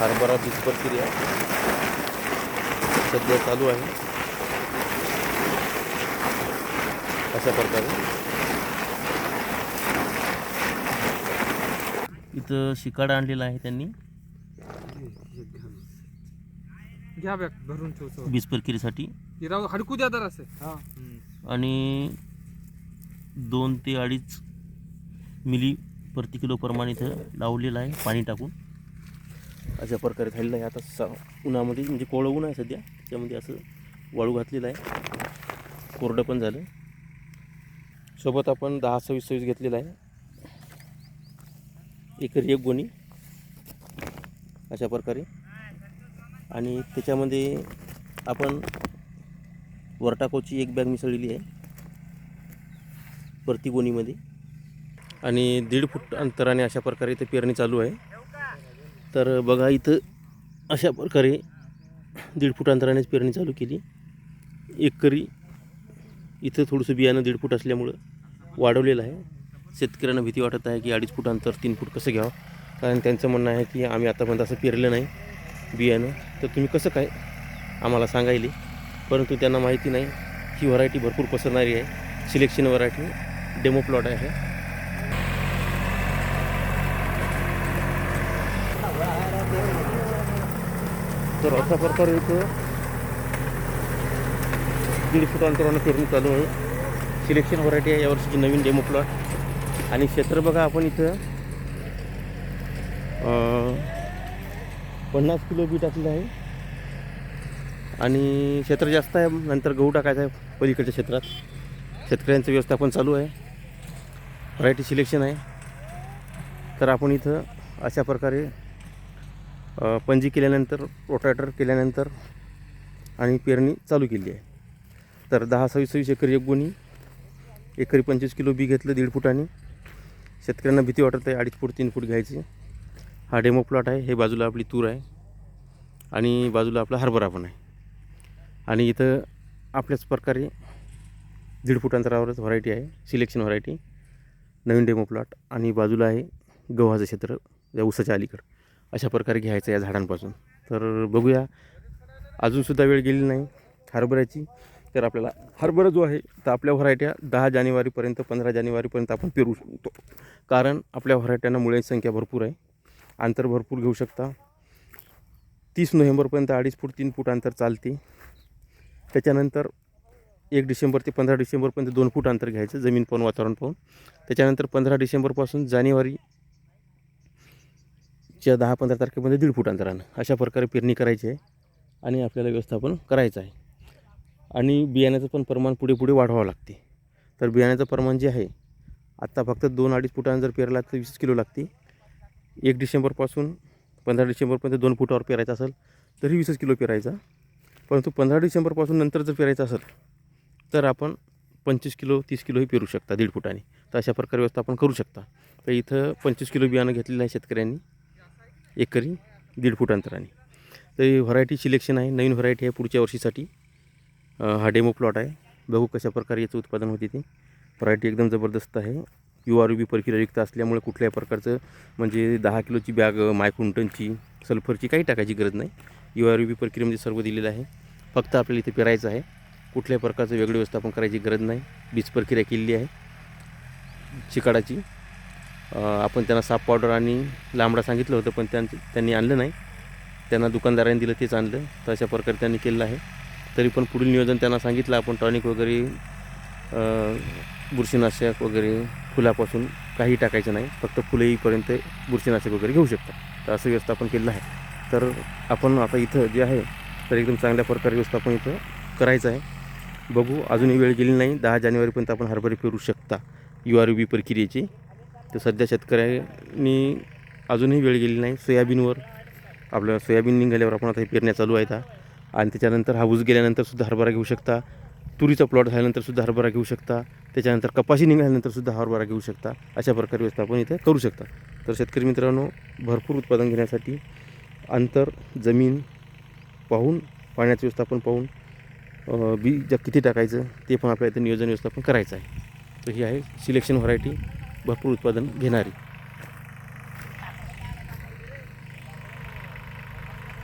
हरभरा बीज प्रक्रिया सध्या चालू आहे. अशा प्रकारे. इथं शिकाडा आणलेला आहे त्यांनी. घ्या बॅग भरून ठेवतो बीज प्रक्रियेसाठी हिराव हडकू द्या जरा असं आणि दोन ते अडीच मिली प्रति किलो प्रमाणे इथं लावलेलं आहे पाणी टाकून. अशा प्रकारे खाल्लं आहे. आता सा उन्हामध्ये म्हणजे कोळं ऊन आहे सध्या. त्याच्यामध्ये असं वाळू घातलेलं आहे. कोरडं पण झालं. सोबत आपण दहा सव्वीस सव्वीस घेतलेलं आहे. एकरी एक गोणी. अशा प्रकारे. आणि त्याच्यामध्ये आपण वरटाकोची एक बॅग मिसळलेली आहे. प्रति गोणीमध्ये. आणि दीड फूट अंतराने अशा प्रकारे ते पेरणी चालू आहे. तर बघा इथं अशा प्रकारे दीड फूट अंतरानेच पेरणी चालू केली. एकरी इथं थोडंसं बियाणं दीड फूट असल्यामुळं वाढवलेलं आहे. शेतकऱ्यांना भीती वाटत आहे की अडीच फूट अंतर तीन फूट कसं घ्यावं? कारण त्यांचं म्हणणं आहे की आम्ही आतापर्यंत असं पेरलं नाही बियाणं. तर तुम्ही कसं काय आम्हाला सांगायले? परंतु त्यांना माहिती नाही. ही व्हरायटी भरपूर पसरणारी आहे. सिलेक्शन व्हरायटी डेमो प्लॉट आहे. तर अशा प्रकारे इथं दीड फूट अंतरानं पेरणी चालू आहे. सिलेक्शन व्हरायटी आहे यावर्षीची नवीन डेमो प्लॉट आणि क्षेत्र बघा आपण इथं. पन्नास किलो बी टाकलेलं आहे. आणि क्षेत्र जास्त आहे नंतर गहू टाकायचा आहे पलीकडच्या क्षेत्रात. शेतकऱ्यांचं व्यवस्थापन चालू आहे. व्हरायटी सिलेक्शन आहे. तर आपण इथं अशा प्रकारे पंजी केल्यानंतर रोटाटर केल्यानंतर आणि पेरणी चालू केली आहे. तर दहा सव्वीस सव्वीस एकरी एक गुणी एकरी पंचवीस किलो बी घेतलं दीड फुटाने. शेतकऱ्यांना भीती वाटत आहे अडीच फूट तीन फूट घ्यायची. हा डेमो प्लॉट आहे हे बाजूला आपली तूर आहे आणि बाजूला आपला हरभरा पण आहे. आणि इथं आपल्याच प्रकारे दीड फूट अंतरावरच व्हरायटी आहे सिलेक्शन व्हरायटी नवीन डेमो प्लॉट आणि बाजूला आहे गव्हाचं क्षेत्र या ऊसाच्या अलीकडं. अशा प्रकारे घ्यायचं या झाडांपासून. तर बघूया अजूनसुद्धा वेळ गेली नाही हरभऱ्याची तर आपल्याला हरभरा जो आहे तर आपल्या व्हरायट्या दहा जानेवारीपर्यंत पंधरा जानेवारीपर्यंत आपण पेरू शकतो. कारण आपल्या व्हरायट्यांना मुळ्यांची संख्या भरपूर आहे. अंतर भरपूर घेऊ शकता. तीस नोव्हेंबरपर्यंत अडीच फूट तीन फूट अंतर चालते. त्याच्यानंतर एक डिसेंबर ते पंधरा डिसेंबरपर्यंत दोन फूट अंतर घ्यायचं जमीन पाहून वातावरण पाहून. त्याच्यानंतर पंधरा डिसेंबरपासून जानेवारी च्या दहा पंधरा तारखेमध्ये दीड फूट अंतरानं अशा प्रकारे पेरणी करायची आहे आणि आपल्याला व्यवस्थापन करायचं आहे. आणि बियाण्याचं पण प्रमाण पुढे पुढे वाढवावं लागते. तर बियाण्याचं प्रमाण जे आहे आत्ता फक्त दोन अडीच फुटानं जर पेरला तर वीस किलो लागते. एक डिसेंबरपासून पंधरा डिसेंबरपर्यंत दोन फुटावर पेरायचं असेल तरी वीसच किलो पेरायचा. परंतु पंधरा डिसेंबरपासून नंतर जर पेरायचं असेल तर आपण पंचवीस किलो तीस किलोही पेरू शकता दीड फुटाने. तर अशा प्रकारे व्यवस्थापन करू शकता. तर इथं पंचवीस किलो बियाणं घेतलेलं आहे शेतकऱ्यांनी. एकरी दीड फूट अंतराने. तर ही व्हरायटी सिलेक्शन आहे. नवीन व्हरायटी आहे पुढच्या वर्षीसाठी. हा डेमो प्लॉट आहे. बघू कशा प्रकारे याचं उत्पादन होते ते. व्हरायटी एकदम जबरदस्त आहे. यू आर बी प्रक्रियायुक्त असल्यामुळे कुठल्याही प्रकारचं म्हणजे दहा किलोची बॅग मायक्रोन्टनची सल्फरची काही टाकायची गरज नाही. यू आर बी प्रक्रियेमध्ये सर्व दिलेलं आहे. फक्त आपल्याला इथे पेरायचं आहे. कुठल्याही प्रकारचं वेगळं व्यवस्थापन करायची गरज नाही. बीज प्रक्रिया केलेली आहे. चिकाडाची आपण त्यांना साप पावडर आणि लांबडा सांगितलं होतं पण त्यां त्यांनी आणलं नाही. त्यांना दुकानदारांनी दिलं तेच आणलं. तर अशा प्रकारे त्यांनी केलेलं आहे. तरी पण पुढील नियोजन त्यांना सांगितलं आपण टॉनिक वगैरे बुरशीनाशक वगैरे फुलापासून काही टाकायचं नाही. फक्त फुलं येईपर्यंत बुरशीनाशक वगैरे घेऊ शकता तर असं व्यवस्थापन केलेलं आहे. तर आपण आता इथं जे आहे तर एकदम चांगल्या प्रकारे व्यवस्थापन इथं करायचं आहे. बघू अजूनही वेळ गेली नाही. दहा जानेवारीपर्यंत आपण हरभरे पेरू शकता. यू आर बी प्रक्रियेची. तर सध्या शेतकऱ्यांनी अजूनही वेळ गेली नाही. सोयाबीनवर आपलं सोयाबीन निघाल्यावर आपण आता हे पेरण्या चालू आहेत आणि त्याच्यानंतर हाऊस गेल्यानंतरसुद्धा हरभरा घेऊ शकता. तुरीचा प्लॉट झाल्यानंतर सुद्धा हरभरा घेऊ शकता. त्याच्यानंतर कपाशी निघाल्यानंतर सुद्धा हरभरा घेऊ शकता. अशा प्रकारे व्यवस्थापन इथे करू शकता. तर शेतकरी मित्रांनो भरपूर उत्पादन घेण्यासाठी अंतर जमीन पाहून पाण्याचं व्यवस्थापन पाहून बी ज किती टाकायचं ते पण आपल्या इथं नियोजन व्यवस्थापन करायचं आहे. तर ही आहे सिलेक्शन व्हरायटी भरपूर उत्पादन घेणारी.